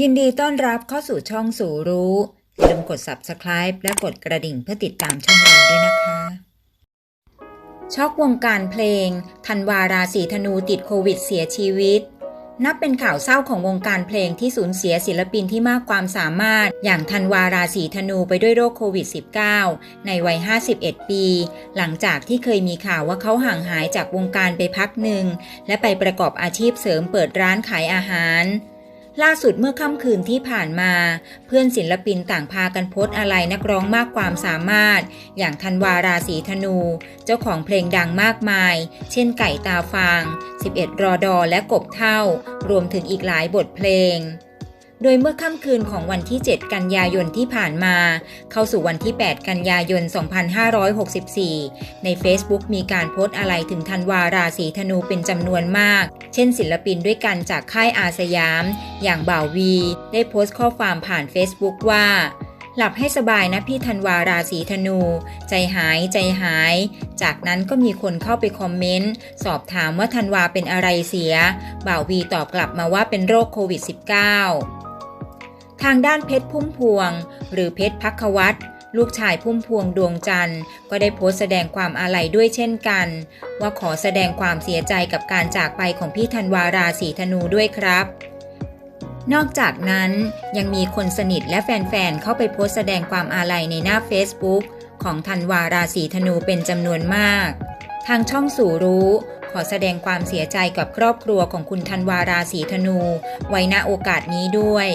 ยินดีต้อนรับเข้าสู่ช่องสู่รู้ อย่าลืมกด subscribe และกดกระดิ่งเพื่อติดตามช่องเราด้วยนะคะ ช็อกวงการเพลง ธันวาราศีธนูติดโควิดเสียชีวิต นับเป็นข่าวเศร้าของวงการเพลงที่สูญเสียศิลปินที่มากความสามารถ อย่างธันวาราศีธนูไปด้วยโรคโควิด -19 ในวัย 51 ปี หลังจากที่เคยมีข่าวว่าเขาห่างหายจากวงการไปพักหนึ่ง และไปประกอบอาชีพเสริมเปิดร้านขายอาหาร ล่าสุดเมื่อค่ำคืนที่ผ่านมา เพื่อนศิลปินต่างพากันโพสอะไรนักร้องมากความสามารถ อย่างธันวาราศีธนู เจ้าของเพลงดังมากมาย เช่นไก่ตาฟาง 11 รอดอและกบเท่า รวมถึงอีกหลายบทเพลง โดยเมื่อค่ำคืนของวันที่ 7 กันยายนที่ผ่านมา เข้าสู่วันที่ 8 กันยายน 2564 ใน Facebook มีการโพสต์อะไรถึงธันวาราศีธนูเป็นจำนวนมาก เช่นศิลปินด้วยกันจากค่ายอาสยาม อย่างบ่าววี ได้โพสต์ข้อความผ่าน Facebook ว่าหลับให้สบายนะพี่ธันวาราศีธนู ใจหายใจหาย จากนั้นก็มีคนเข้าไปคอมเมนต์ สอบถามว่าธันวาเป็นอะไรเสีย บ่าววีตอบกลับมาว่าเป็นโรคโควิด -19 ทางด้านเพชรพุ่มพวง หรือเพชรพักวัตลูกชายพุ่มพวงดวงจันทร์ ก็ได้โพสต์แสดงความอาลัยด้วยเช่นกัน ว่าขอแสดงความเสียใจกับการจากไปของพี่ธันวาราศีธนูด้วยครับ นอกจากนั้นยังมีคนสนิทและแฟนๆเข้าไปโพสต์แสดงความอาลัยในหน้า Facebook ของธันวาราศีธนูเป็นจำนวนมาก ทางช่องสู่รู้ขอแสดงความเสียใจกับครอบครัวของคุณธันวาราศีธนู ไว้ณโอกาสนี้ด้วย